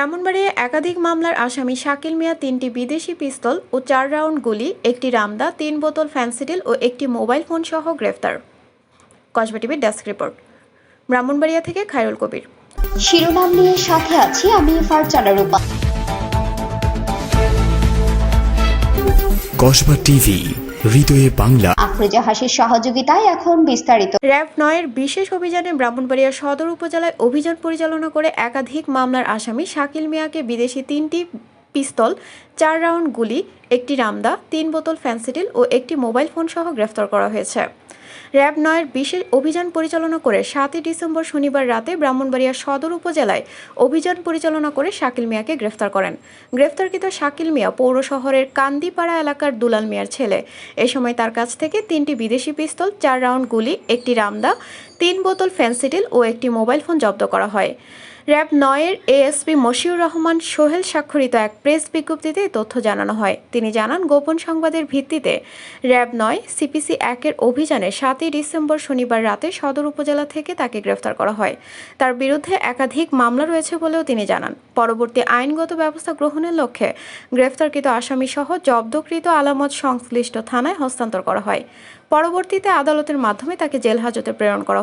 ব্রাহ্মণবাড়িয়ায় একাধিক মামলার আসামি শাকিল মিয়া তিনটি বিদেশি পিস্তল ও চার রাউন্ড গুলি একটি রামদা তিন বোতল ফ্যান্সিডিল ও একটি মোবাইল ফোন সহ গ্রেফতার। কসবা টিভির ডেস্ক রিপোর্ট। ব্রাহ্মণবাড়িয়া থেকে খায়রুল কবির। শিরোনাম নিয়ে সাথে আছি আমি ফারজানা রূপা। কসবা টিভি হৃদয়ে বাংলা। আফরোজা হাসির সহযোগিতায় এখন বিস্তারিত। র্যাব নয়ের বিশেষ অভিযানে ব্রাহ্মণবাড়িয়া সদর উপজেলায় অভিযান পরিচালনা করে একাধিক মামলার আসামি শাকিল মিয়াকে বিদেশি তিনটি পিস্তল, চার রাউন্ড গুলি, একটি রামদা, তিন বোতল ফ্যান্সিটিল ও একটি মোবাইল ফোন সহ গ্রেফতার করা হয়েছে। র্যাব নয়ের বিশেষ অভিযান পরিচালনা করে সাতই ডিসেম্বর শনিবার রাতে ব্রাহ্মণবাড়িয়া সদর উপজেলায় অভিযান পরিচালনা করে শাকিল মিয়াকে গ্রেফতার করেন। গ্রেফতারকৃত শাকিল মিয়া পৌর শহরের কান্দিপাড়া এলাকার দুলাল মিয়ার ছেলে। এ সময় তার কাছ থেকে তিনটি বিদেশি পিস্তল, চার রাউন্ড গুলি, একটি রামদা তিন বোতল ফেন্সিডিল ও একটি মোবাইল ফোন জব্দ করা হয়। র্যাব নয়ের এএসপি মশিউর রহমান, সোহেল স্বাক্ষরিত এক প্রেস বিজ্ঞপ্তিতে তথ্য জানানো হয়। তিনি জানান, গোপন সংবাদের ভিত্তিতে র্যাব নয় সিপিসি একের অভিযানে সাতই ডিসেম্বর শনিবার রাতে সদর উপজেলা থেকে তাকে গ্রেফতার করা হয়। তার বিরুদ্ধে একাধিক মামলা রয়েছে বলেও তিনি জানান। পরবর্তী আইনগত ব্যবস্থা গ্রহণের লক্ষ্যে গ্রেফতারকৃত আসামি সহ জব্দকৃত আলামত সংশ্লিষ্ট থানায় হস্তান্তর করা হয়। পরবর্তীতে আদালতের মাধ্যমে তাকে জেল হাজতে প্রেরণ করা